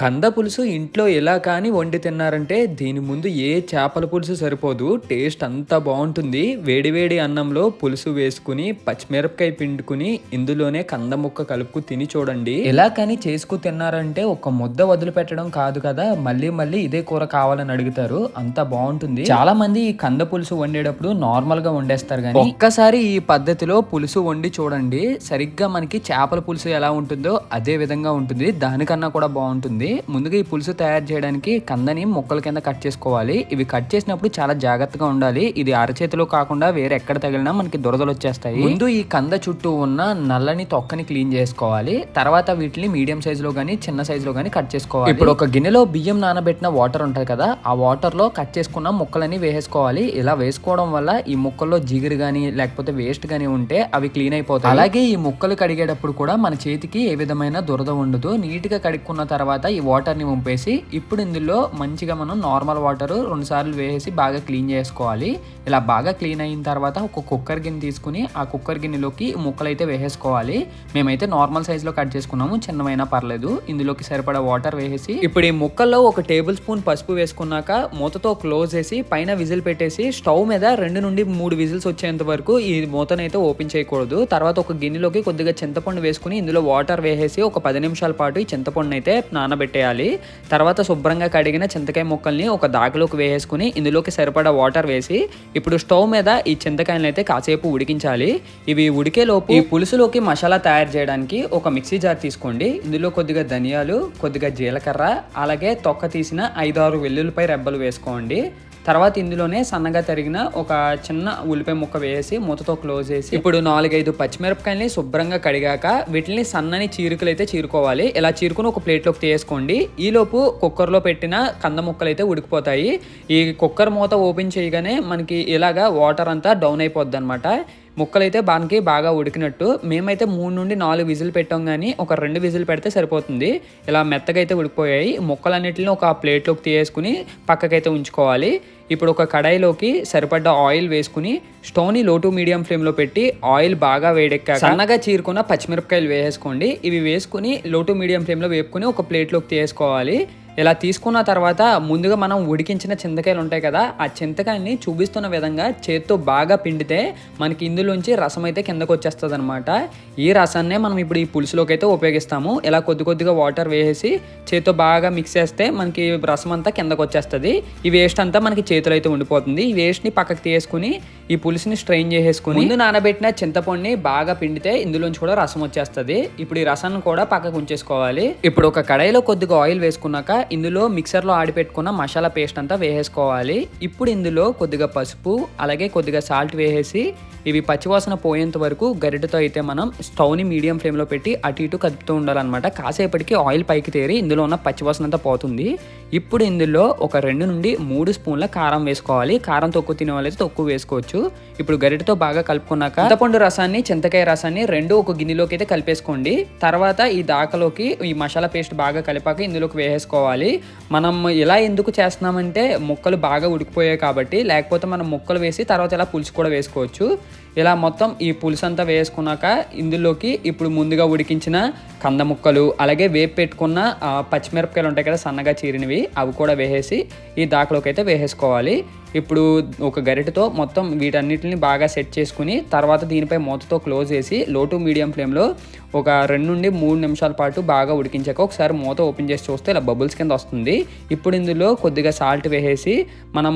కంద పులుసు ఇంట్లో ఎలా కానీ వండి తిన్నారంటే దీని ముందు ఏ చేపల పులుసు సరిపోదు. టేస్ట్ అంతా బాగుంటుంది. వేడివేడి అన్నంలో పులుసు వేసుకుని పచ్చిమిరపకాయ పిండుకుని ఇందులోనే కంద ముక్క కలుపుకు తిని చూడండి. ఎలా కానీ చేసుకు తిన్నారంటే ఒక ముద్ద వదిలిపెట్టడం కాదు కదా. మళ్ళీ మళ్ళీ ఇదే కూర కావాలని అడుగుతారు. అంత బాగుంటుంది. చాలా మంది ఈ కంద పులుసు వండేటప్పుడు నార్మల్గా వండేస్తారు కానీ ఒక్కసారి ఈ పద్ధతిలో పులుసు వండి చూడండి. సరిగ్గా మనకి చేపల పులుసు ఎలా ఉంటుందో అదే విధంగా ఉంటుంది. దానికన్నా కూడా బాగుంటుంది. ముందుగా ఈ పులుసు తయారు చేయడానికి కందని ముక్కల కింద కట్ చేసుకోవాలి. ఇవి కట్ చేసినప్పుడు చాలా జాగ్రత్తగా ఉండాలి. ఇది అరచేతిలో కాకుండా వేరే ఎక్కడ తగిలినా మనకి దురదలు వచ్చేస్తాయి. ముందు ఈ కంద చుట్టూ ఉన్న నల్లని తొక్కని క్లీన్ చేసుకోవాలి. తర్వాత వీటిని మీడియం సైజ్లో గానీ చిన్న సైజ్లో గానీ కట్ చేసుకోవాలి. ఇప్పుడు ఒక గిన్నెలో బియ్యం నానబెట్టిన వాటర్ ఉంటుంది కదా ఆ వాటర్లో కట్ చేసుకున్న ముక్కలని వేసేసుకోవాలి. ఇలా వేసుకోవడం వల్ల ఈ ముక్కల్లో జిగురు గానీ లేకపోతే వేస్ట్ గానీ ఉంటే అవి క్లీన్ అయిపోతాయి. అలాగే ఈ ముక్కలు కడిగేటప్పుడు కూడా మన చేతికి ఏ విధమైన దురద ఉండదు. నీట్గా కడుక్కున్న తర్వాత ఈ వాటర్ ఇప్పుడు ఇందులో మంచిగా మనం నార్మల్ వాటర్ రెండుసార్లు వేసి బాగా క్లీన్ చేసుకోవాలి. ఇలా బాగా క్లీన్ అయిన తర్వాత ఒక కుక్కర్ గిన్నె తీసుకుని ఆ కుక్కర్ గిన్నెలోకి ముక్కలు అయితే వేసేసుకోవాలి. మేమైతే నార్మల్ సైజులో కట్ చేసుకున్నాము చిన్నమైనా పర్లేదు. ఇందులోకి సరిపడా వాటర్ వేసేసి ఇప్పుడు ఈ ముక్కల్లో ఒక టేబుల్ స్పూన్ పసుపు వేసుకున్నాక మూతతో క్లోజ్ చేసి పైన విజిల్ పెట్టేసి స్టవ్ మీద రెండు నుండి మూడు విజిల్స్ వచ్చేంత వరకు ఈ మూతనైతే ఓపెన్ చేయకూడదు. తర్వాత ఒక గిన్నెలోకి కొద్దిగా చింతపండు వేసుకుని ఇందులో వాటర్ వేసేసి ఒక పది నిమిషాల పాటు ఈ చింతపండు అయితే నానబెట్టి పెట్టేయాలి. తర్వాత శుభ్రంగా కడిగిన చింతకాయ ముక్కల్ని ఒక దాకలోకి వేసేసుకుని ఇందులోకి సరిపడా వాటర్ వేసి ఇప్పుడు స్టవ్ మీద ఈ చింతకాయలను అయితే కాసేపు ఉడికించాలి. ఇవి ఉడికేలోపు ఈ పులుసులోకి మసాలా తయారు చేయడానికి ఒక మిక్సీ జార్ తీసుకోండి. ఇందులో కొద్దిగా ధనియాలు కొద్దిగా జీలకర్ర అలాగే తొక్క తీసిన ఐదారు వెల్లుల్లిపై రెబ్బలు వేసుకోండి. తర్వాత ఇందులోనే సన్నగా తరిగిన ఒక చిన్న ఉల్లిపాయ ముక్క వేసి మూతతో క్లోజ్ చేసి ఇప్పుడు నాలుగైదు పచ్చిమిరపకాయల్ని శుభ్రంగా కడిగాక వీటిని సన్నని చీరుకలు అయితే చీరుకోవాలి. ఇలా చీరుకుని ఒక ప్లేట్లోకి తీసుకోండి. ఈలోపు కుక్కర్లో పెట్టిన కంద ముక్కలు అయితే ఉడికిపోతాయి. ఈ కుక్కర్ మూత ఓపెన్ చేయగానే మనకి ఇలాగా వాటర్ అంతా డౌన్ అయిపోద్ది అనమాట ముక్కలైతే బానికి బాగా ఉడికినట్టు. మేమైతే మూడు నుండి నాలుగు విజిల్ పెట్టాం కానీ ఒక రెండు విజిల్ పెడితే సరిపోతుంది. ఇలా మెత్తగా అయితే ఉడికిపోయాయి. ముక్కలన్నిటిని ఒక ప్లేట్లోకి తీసేసుకుని పక్కకైతే ఉంచుకోవాలి. ఇప్పుడు ఒక కడాయిలోకి సరిపడ్డ ఆయిల్ వేసుకుని స్టవ్ని లో టు మీడియం ఫ్లేమ్లో పెట్టి ఆయిల్ బాగా వేడెక్కాక సన్నగా చీరుకున్న పచ్చిమిరపకాయలు వేసేసుకోండి. ఇవి వేసుకుని లో టు మీడియం ఫ్లేమ్లో వేపుకుని ఒక ప్లేట్లోకి తీసుకోవాలి ఇలా తీసుకున్న తర్వాత ముందుగా మనం ఉడికించిన చింతకాయలు ఉంటాయి కదా ఆ చింతకాయని చూపిస్తున్న విధంగా చేత్తో బాగా పిండితే మనకి ఇందులోంచి రసం అయితే కిందకు వచ్చేస్తుంది అనమాట ఈ రసాన్నే మనం ఇప్పుడు ఈ పులుసులోకి అయితే ఉపయోగిస్తాము. ఇలా కొద్ది కొద్దిగా వాటర్ వేసేసి చేత్తో బాగా మిక్స్ చేస్తే మనకి రసం అంతా కిందకు వచ్చేస్తుంది. ఈ వేస్ట్ అంతా మనకి చేతులు అయితే ఉండిపోతుంది. ఈ వేస్ట్ని పక్కకు తీసుకుని ఈ పులుసుని స్ట్రెయిన్ చేసేసుకుని ముందు నానబెట్టిన చింతపండుని బాగా పిండితే ఇందులోంచి కూడా రసం వచ్చేస్తుంది. ఇప్పుడు ఈ రసాన్ని కూడా పక్కకు ఉంచేసుకోవాలి. ఇప్పుడు ఒక కడాయిలో కొద్దిగా ఆయిల్ వేసుకున్నాక ఇందులో మిక్సర్లో ఆడిపెట్టుకున్న మసాలా పేస్ట్ అంతా వేసేసుకోవాలి. ఇప్పుడు ఇందులో కొద్దిగా పసుపు అలాగే కొద్దిగా సాల్ట్ వేసేసి ఇవి పచ్చివాసన పోయేంత వరకు గరిటతో అయితే మనం స్టవ్ని మీడియం ఫ్లేమ్లో పెట్టి అటు ఇటు కదుపుతూ ఉండాలన్నమాట. కాసేపటికి ఆయిల్ పైకి తేరి ఇందులో ఉన్న పచ్చివాసన అంతా పోతుంది. ఇప్పుడు ఇందులో ఒక రెండు నుండి మూడు స్పూన్ల కారం వేసుకోవాలి. కారం తక్కువ తినే వాళ్ళైతే తక్కువ వేసుకోవచ్చు. ఇప్పుడు గరిటతో బాగా కలుపుకున్నాక చింతపండు రసాన్ని చింతకాయ రసాన్ని రెండు ఒక గిన్నెలోకి అయితే కలిపేసుకోండి. తర్వాత ఈ దాకలోకి ఈ మసాలా పేస్ట్ బాగా కలిపాక ఇందులోకి వేసేసుకోవాలి. మనం ఇలా ఎందుకు చేస్తున్నామంటే ముక్కలు బాగా ఉడికిపోయాయి కాబట్టి లేకపోతే మనం ముక్కలు వేసి తర్వాత ఇలా పులుసు కూడా వేసుకోవచ్చు. ఇలా మొత్తం ఈ పులుసు అంతా వేసుకున్నాక ఇందులోకి ఇప్పుడు ముందుగా ఉడికించిన కంద ముక్కలు అలాగే వేపు పెట్టుకున్న పచ్చిమిరపకాయలు ఉంటాయి కదా సన్నగా చీరినవి అవి కూడా వేసేసి ఈ దాకలోకి అయితే వేసేసుకోవాలి. ఇప్పుడు ఒక గరిటెతో మొత్తం వీటన్నిటిని బాగా సెట్ చేసుకుని తర్వాత దీనిపై మూతతో క్లోజ్ చేసి లో టు మీడియం ఫ్లేమ్లో ఒక రెండు నుండి మూడు నిమిషాల పాటు బాగా ఉడికించాక ఒకసారి మూత ఓపెన్ చేసి చూస్తే ఇలా బబుల్స్ కింద వస్తుంది. ఇప్పుడు ఇందులో కొద్దిగా సాల్ట్ వేసేసి మనం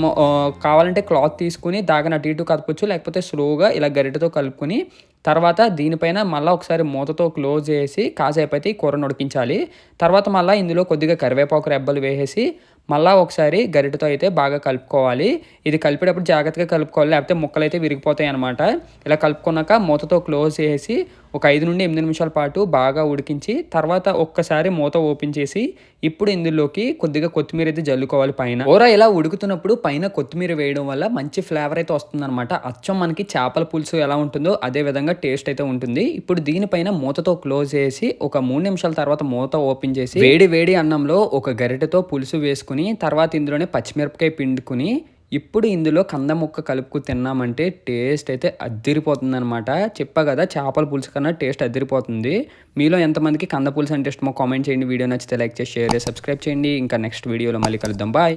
కావాలంటే క్లాత్ తీసుకుని దాకా అటు ఇటు కదపచ్చు లేకపోతే స్లోగా ఇలా గరిటతో కలుపుకొని తర్వాత దీనిపైన మళ్ళీ ఒకసారి మూతతో క్లోజ్ చేసి కాసేపు అయితే కూరను ఉడికించాలి తర్వాత మళ్ళీ ఇందులో కొద్దిగా కరివేపాకు రెబ్బలు వేసేసి మళ్ళీ ఒకసారి గరిటతో అయితే బాగా కలుపుకోవాలి. ఇది కలిపేటప్పుడు జాగ్రత్తగా కలుపుకోవాలి. లేకపోతే ముక్కలు అయితే విరిగిపోతాయి అనమాట ఇలా కలుపుకున్నాక మూతతో క్లోజ్ చేసి ఒక ఐదు నుండి ఎనిమిది నిమిషాల పాటు బాగా ఉడికించి తర్వాత ఒక్కసారి మూత ఓపెన్ చేసి ఇప్పుడు ఇందులోకి కొద్దిగా కొత్తిమీర అయితే జల్లుకోవాలి పైన. కూర ఇలా ఉడుకుతున్నప్పుడు పైన కొత్తిమీర వేయడం వల్ల మంచి ఫ్లేవర్ అయితే వస్తుందన్నమాట. అచ్చం మనకి చేపల పులుసు ఎలా ఉంటుందో అదే విధంగా టేస్ట్ అయితే ఉంటుంది. ఇప్పుడు దీనిపైన మూతతో క్లోజ్ చేసి ఒక మూడు నిమిషాల తర్వాత మూత ఓపెన్ చేసి వేడి వేడి అన్నంలో ఒక గరిటెతో పులుసు వేసుకుని తర్వాత ఇందులోనే పచ్చిమిరపకాయ పిండుకుని ఇప్పుడు ఇందులో కంద ముక్క కలుపుకు తిన్నామంటే టేస్ట్ అయితే అద్దిరిపోతుంది అనమాట చెప్పా కదా చేపల పులుసు కన్నా టేస్ట్ అద్దిరిపోతుంది. మీలో ఎంతమందికి కంద పులుసు అంటే ఇష్టమో కామెంట్ చేయండి. వీడియో నచ్చితే లైక్ చేసి షేర్ చేసి సబ్స్క్రైబ్ చేయండి. ఇంకా నెక్స్ట్ వీడియోలో మళ్ళీ కలుద్దాం. బాయ్.